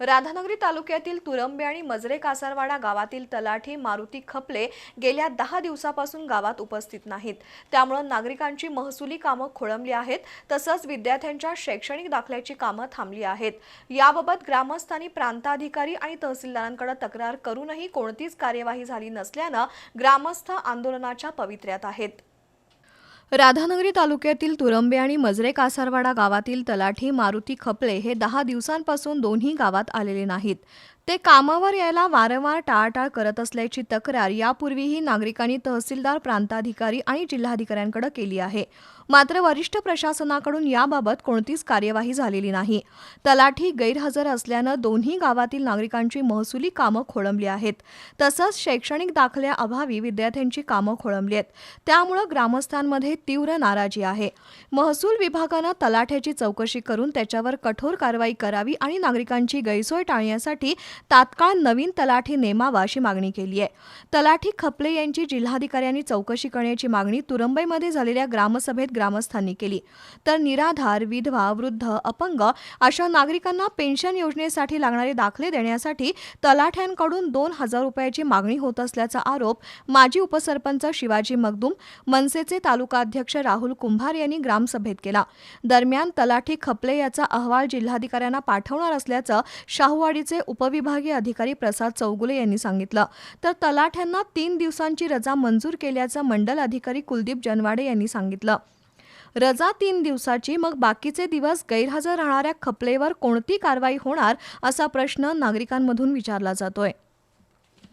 राधानगरी तालुक्यातील तुरंबे आणि मजरे कासारवाडा गावातील तलाठी मारुती खपले गेल्या दहा दिवसापासून गावात उपस्थित नाहीत. त्यामुळं नागरिकांची महसुली कामं खोळंबली आहेत. तसंच विद्यार्थ्यांच्या शैक्षणिक दाखल्याची कामं थांबली आहेत. याबाबत ग्रामस्थांनी प्रांताधिकारी आणि तहसीलदारांकडे तक्रार करूनही कोणतीच कार्यवाही झाली नसल्यानं ग्रामस्थ आंदोलनाच्या पवित्र्यात आहेत. राधानगरी तालुक्यातील तुरंबे आणि मजरे कासारवाडा गावातील तलाठी मारुती खपले हे दहा दिवसांपासून दोन्ही गावात आलेले नाहीत. ते कामावर यायला वारंवार टाळाटाळ करत असल्याची तक्रार यापूर्वीही नागरिकांनी तहसीलदार प्रांताधिकारी आणि जिल्हाधिकाऱ्यांकडे केली आहे. मात्र वरिष्ठ प्रशासनाकडून याबाबत कोणतीच कार्यवाही झालेली नाही. तलाठी गैरहजर असल्यानं दोन्ही गावातील नागरिकांची महसुली कामं खोळंबली आहेत. तसंच शैक्षणिक दाखल्याअभावी विद्यार्थ्यांची कामं खोळंबली आहेत. त्यामुळं ग्रामस्थांमध्ये तीव्र नाराजी आहे. महसूल विभागानं तलाठ्याची चौकशी करून त्याच्यावर कठोर कारवाई करावी आणि नागरिकांची गैरसोय टाळण्यासाठी तात्काळ नवीन तलाठी नेमावा अशी मागणी केली आहे. तलाठी खपले यांची जिल्हाधिकाऱ्यांनी चौकशी करण्याची मागणी तुरंबईमध्ये झालेल्या ग्रामसभेत ग्रामस्थांनी केली. तर निराधार विधवा वृद्ध अपंग अशा नागरिकांना पेन्शन योजनेसाठी लागणारे दाखले देण्यासाठी तलाठ्यांकडून दोन हजार रुपयाची मागणी होत असल्याचा आरोप माजी उपसरपंच शिवाजी मगदूम मनसेचे तालुकाध्यक्ष राहुल कुंभार यांनी ग्रामसभेत केला. दरम्यान तलाठी खपले याचा अहवाल जिल्हाधिकाऱ्यांना पाठवणार असल्याचं शाहूवाडीचे विभागीय अधिकारी प्रसाद चौगुले यांनी सांगितलं. तर तलाठ्यांना तीन दिवसांची रजा मंजूर केल्याचं मंडल अधिकारी कुलदीप जनवाडे यांनी सांगितलं. रजा तीन दिवसाची मग बाकीचे दिवस गैरहजर राहणाऱ्या खपलेवर कोणती कारवाई होणार असा प्रश्न नागरिकांमधून विचारला जातोय.